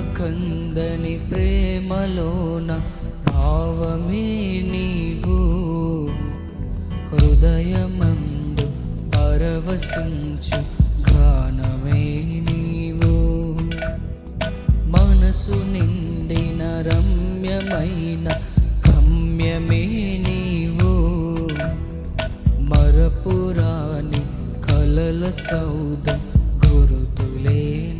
కందని ప్రేమలోన భావమే నీవు. హృదయమందు పరవశించు గానమే నీవు. మనసు నిండిన రమ్యమైన గమ్యమే నీవు. మరపురాని కలల సౌద గురుతులేని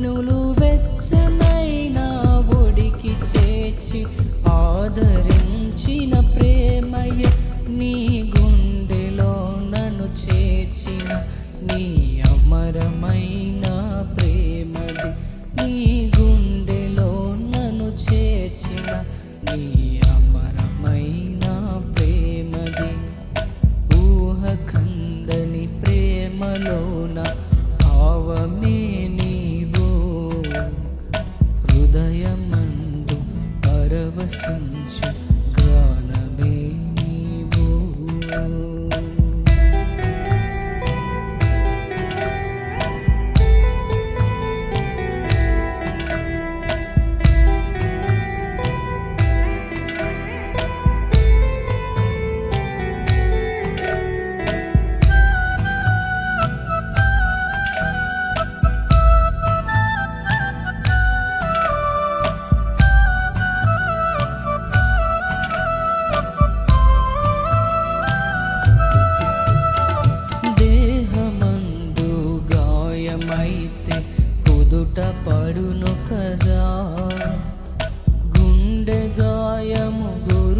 ప్రేమగా నులు ఒడికి చేర్చి ఆదరించిన ప్రేమయ నీ గుండెలో నన్ను చేర్చిన నీ అమరమైన దేహమందు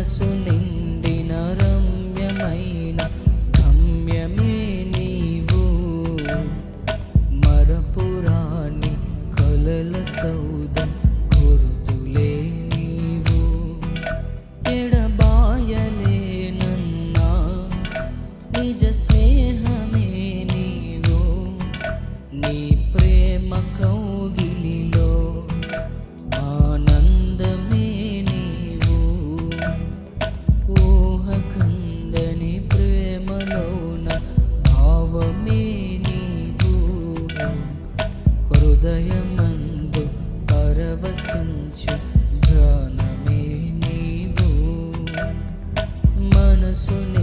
మనసు హృదయమందు పరవశించు ధ్యానమే నీవు. మనసుని